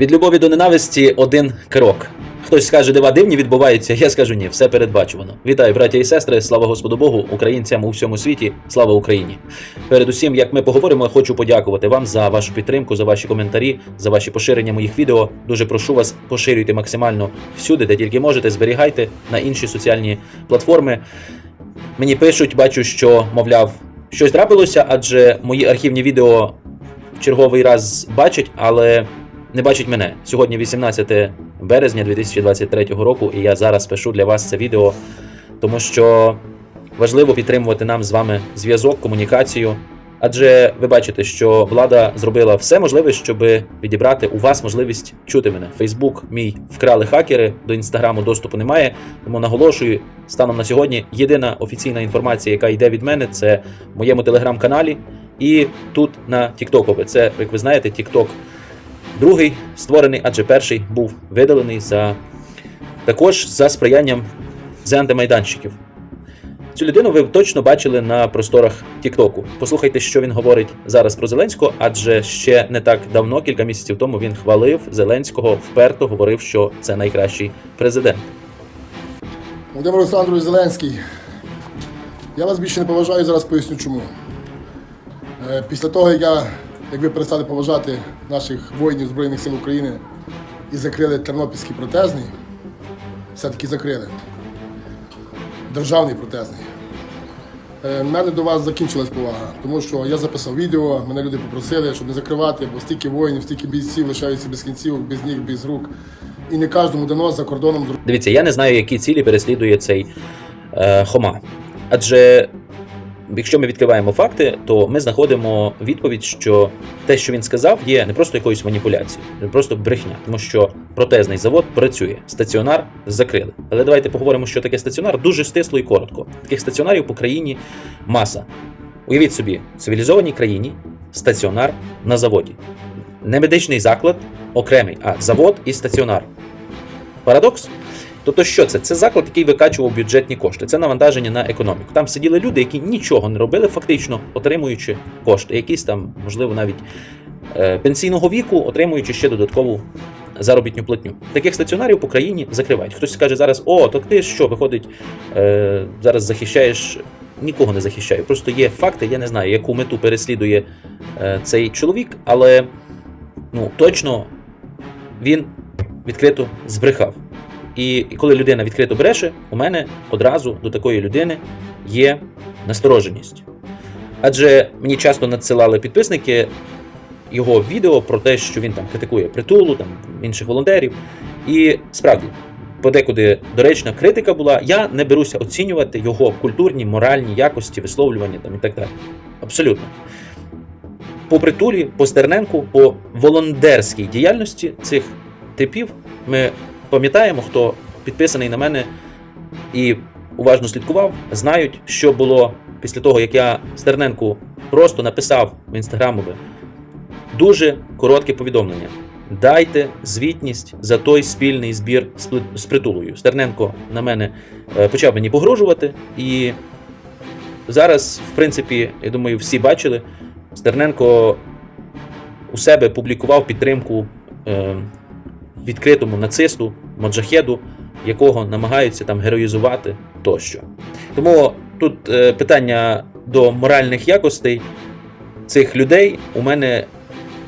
Від любові до ненависті один крок. Хтось скаже, дива дивні відбуваються, я скажу ні, все передбачувано. Вітаю, браття і сестри, слава Господу Богу, українцям у всьому світі, слава Україні. Передусім, як ми поговоримо, я хочу подякувати вам за вашу підтримку, за ваші коментарі, за ваші поширення моїх відео. Дуже прошу вас, поширюйте максимально всюди, де тільки можете, зберігайте на інші соціальні платформи. Мені пишуть, бачу, що, мовляв, щось трапилося, адже мої архівні відео в черговий раз бачать, але не бачить мене. Сьогодні 18 березня 2023 року, і я зараз пишу для вас це відео, тому що важливо підтримувати нам з вами зв'язок, комунікацію. Адже ви бачите, що влада зробила все можливе, щоб відібрати у вас можливість чути мене. Фейсбук мій вкрали хакери, до інстаграму доступу немає. Тому наголошую, станом на сьогодні єдина офіційна інформація, яка йде від мене, це в моєму телеграм-каналі і тут на TikTok. Це, як ви знаєте, TikTok другий створений, адже перший був видалений за також за сприянням з. Цю людину ви точно бачили на просторах Тіктоку. Послухайте, що він говорить зараз про Зеленського, адже ще не так давно, кілька місяців тому, він хвалив Зеленського, вперто говорив, що це найкращий президент. Володимир Олександрович Зеленський. Я вас більше не поважаю, зараз поясню чому. Е, Після того, як, я, як ви перестали поважати наших воїнів Збройних сил України і закрили Тернопільський протезний, все-таки закрили. Державний протезний. Е, в мене до вас закінчилась повага, тому що я записав відео, мене люди попросили, щоб не закривати, бо стільки воїнів, стільки бійців лишаються без кінців, без ніг, без рук. І не кожному дано за кордоном Дивіться, я не знаю, які цілі переслідує цей е, Хома. Адже якщо ми відкриваємо факти, то ми знаходимо відповідь, що те, що він сказав, є не просто якоюсь маніпуляцією, просто брехня, тому що протезний завод працює, стаціонар закрили. Але давайте поговоримо, що таке стаціонар дуже стисло і коротко. Таких стаціонарів по країні маса. Уявіть собі, в цивілізованій країні стаціонар на заводі. Не медичний заклад окремий, а завод і стаціонар. Парадокс? Тобто, що це? Це заклад, який викачував бюджетні кошти. Це навантаження на економіку. Там сиділи люди, які нічого не робили, фактично отримуючи кошти, якісь там, можливо, навіть е, пенсійного віку, отримуючи ще додаткову заробітну платню. Таких стаціонарів по країні закривають. Хтось скаже зараз: о, так ти що, виходить, е, зараз захищаєш. Нікого не захищаю. Просто є факти, я не знаю, яку мету переслідує е, цей чоловік, але ну, точно він відкрито збрехав. І коли людина відкрито бреше, у мене одразу до такої людини є настороженість. Адже мені часто надсилали підписники його відео про те, що він там критикує притулу, там інших волонтерів. І справді, подекуди доречна критика була. Я не беруся оцінювати його культурні, моральні якості, висловлювання там і так далі. Абсолютно. По притулі, по Стерненку, по волонтерській діяльності цих типів ми пам'ятаємо, хто підписаний на мене і уважно слідкував, знають, що було після того, як я Стерненку просто написав в інстаграмове дуже коротке повідомлення. Дайте звітність за той спільний збір з притулою. Стерненко на мене е, почав мені погрожувати, і зараз, в принципі, я думаю, всі бачили, Стерненко у себе публікував підтримку е, відкритому нацисту, моджахеду, якого намагаються там героїзувати тощо. Тому тут е, питання до моральних якостей цих людей у мене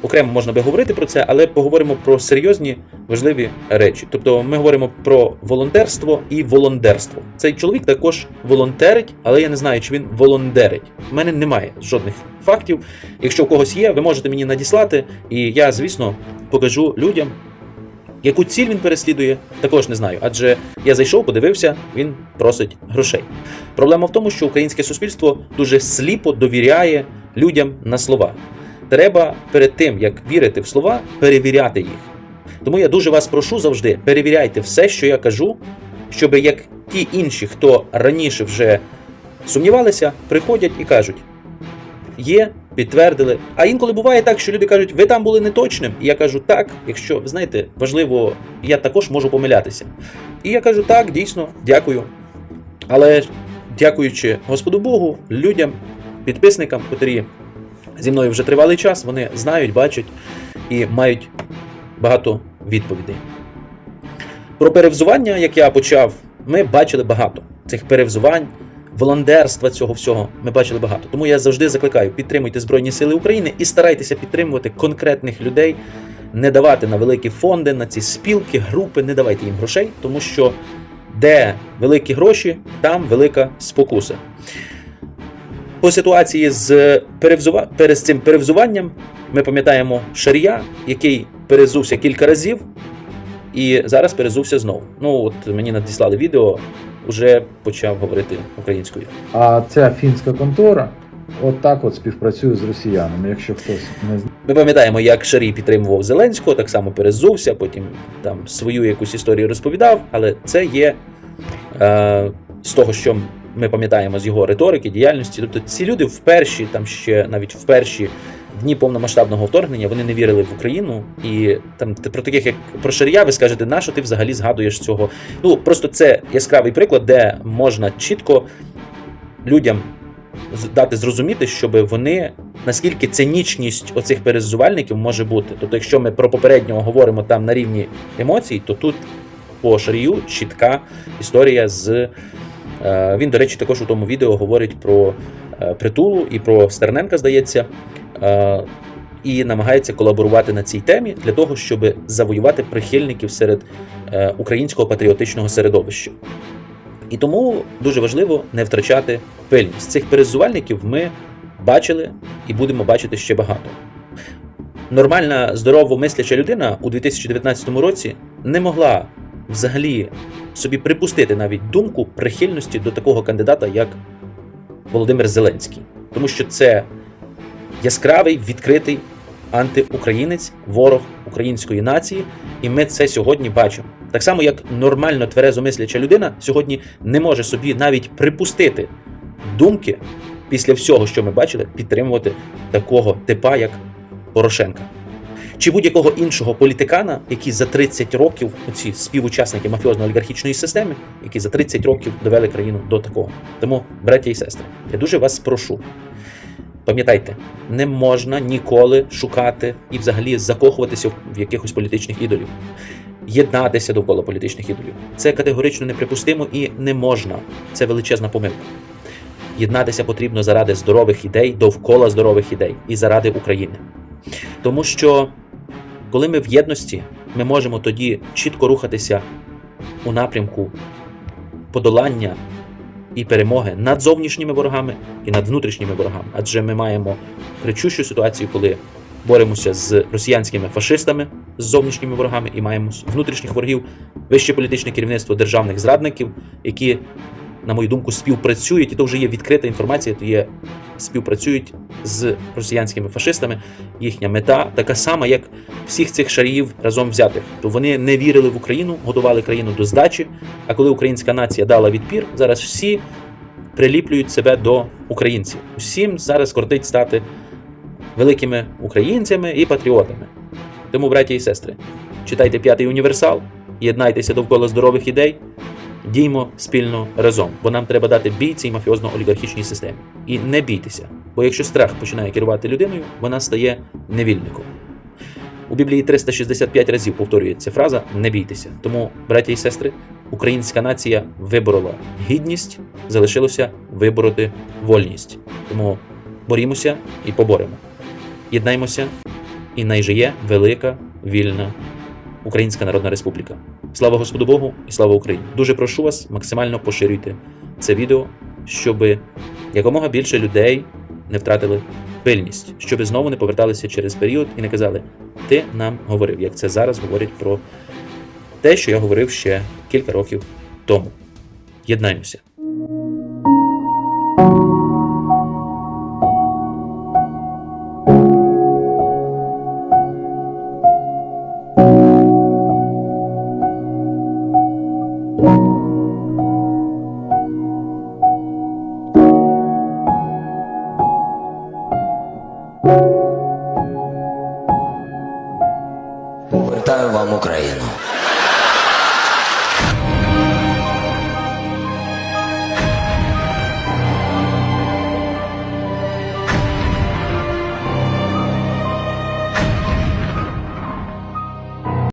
окремо можна би говорити про це, але поговоримо про серйозні важливі речі. Тобто ми говоримо про волонтерство і волонтерство. Цей чоловік також волонтерить, але я не знаю, чи він волонтерить. У мене немає жодних фактів. Якщо у когось є, ви можете мені надіслати, і я, звісно, покажу людям, Яку ціль він переслідує, також не знаю, адже я зайшов, подивився, він просить грошей. Проблема в тому, що українське суспільство дуже сліпо довіряє людям на слова. Треба перед тим, як вірити в слова, перевіряти їх. Тому я дуже вас прошу завжди, перевіряйте все, що я кажу, щоб як ті інші, хто раніше вже сумнівалися, приходять і кажуть: є, підтвердили. А інколи буває так, що люди кажуть, ви там були неточним. І я кажу, так, якщо ви знаєте, важливо, я також можу помилятися. І я кажу, так, дійсно, дякую. Але дякуючи Господу Богу, людям, підписникам, котрі зі мною вже тривалий час, вони знають, бачать і мають багато відповідей. Про перевзування, як я почав, ми бачили багато цих перевзувань, волонтерства цього всього. Ми бачили багато. Тому я завжди закликаю: підтримуйте Збройні Сили України і старайтеся підтримувати конкретних людей, не давати на великі фонди, на ці спілки, групи, не давайте їм грошей, тому що де великі гроші, там велика спокуса. По ситуації з перевзува... перед цим перевзуванням ми пам'ятаємо Шарія, який перезувся кілька разів, і зараз перезувся знову. Ну от мені надіслали відео, вже почав говорити українською. А ця фінська контора от так от співпрацює з росіянами. Якщо хтось не знає. Ми пам'ятаємо, як Шарій підтримував Зеленського, так само перезувся, потім там свою якусь історію розповідав, але це є е, з того, що ми пам'ятаємо з його риторики, діяльності. Тобто ці люди в перші, там ще навіть в перші дні повномасштабного вторгнення вони не вірили в Україну. І там про таких як про Шарія, ви скажете, на що ти взагалі згадуєш цього? Ну просто це яскравий приклад, де можна чітко людям дати зрозуміти, щоб вони наскільки цинічність оцих перезувальників може бути. Тобто, якщо ми про попереднього говоримо там на рівні емоцій, то тут по Шарію чітка історія з. е, Він, до речі, також у тому відео говорить про е, притулу і про Стерненка, здається, і намагається колаборувати на цій темі для того, щоб завоювати прихильників серед е, українського патріотичного середовища. І тому дуже важливо не втрачати пильність. Цих перезувальників ми бачили і будемо бачити ще багато. Нормальна, здорово мисляча людина у 2019 році не могла взагалі собі припустити навіть думку прихильності до такого кандидата, як Володимир Зеленський. Тому що це яскравий, відкритий антиукраїнець, ворог української нації, і ми це сьогодні бачимо. Так само, як нормально тверезо мисляча людина сьогодні не може собі навіть припустити думки після всього, що ми бачили, підтримувати такого типа, як Порошенка. Чи будь-якого іншого політикана, які за 30 років, оці співучасники мафіозно-олігархічної системи, які за 30 років довели країну до такого. Тому, браття і сестри, я дуже вас прошу. Пам'ятайте, не можна ніколи шукати і взагалі закохуватися в якихось політичних ідолів, єднатися довкола політичних ідолів. Це категорично неприпустимо і не можна. Це величезна помилка. Єднатися потрібно заради здорових ідей, довкола здорових ідей і заради України. Тому що, коли ми в єдності, ми можемо тоді чітко рухатися у напрямку подолання і перемоги над зовнішніми ворогами і над внутрішніми ворогами. Адже ми маємо кричущу ситуацію, коли боремося з росіянськими фашистами, з зовнішніми ворогами, і маємо внутрішніх ворогів, вище політичне керівництво державних зрадників, які, на мою думку, співпрацюють, і то вже є відкрита інформація, то є співпрацюють з росіянськими фашистами. Їхня мета така сама, як всіх цих шаріїв разом взятих. То вони не вірили в Україну, готували країну до здачі. А коли українська нація дала відпір, зараз всі приліплюють себе до українців. Усім зараз кортить стати великими українцями і патріотами. Тому, браті і сестри, читайте п'ятий універсал, єднайтеся довкола здорових ідей, діймо спільно разом, бо нам треба дати бій цій мафіозно-олігархічній системі. І не бійтеся, бо якщо страх починає керувати людиною, вона стає невільником. У Біблії 365 разів повторюється фраза не бійтеся. Тому, браті і сестри, українська нація виборола гідність, залишилося вибороти вольність. Тому борімося і поборемо. Єднаймося, і найжиє велика вільна Українська Народна Республіка. Слава Господу Богу і слава Україні! Дуже прошу вас максимально поширюйте це відео, щоб якомога більше людей не втратили пильність, щоб знову не поверталися через період і не казали, ти нам говорив, як це зараз говорять про те, що я говорив ще кілька років тому. Єднаймося. Вам Україну.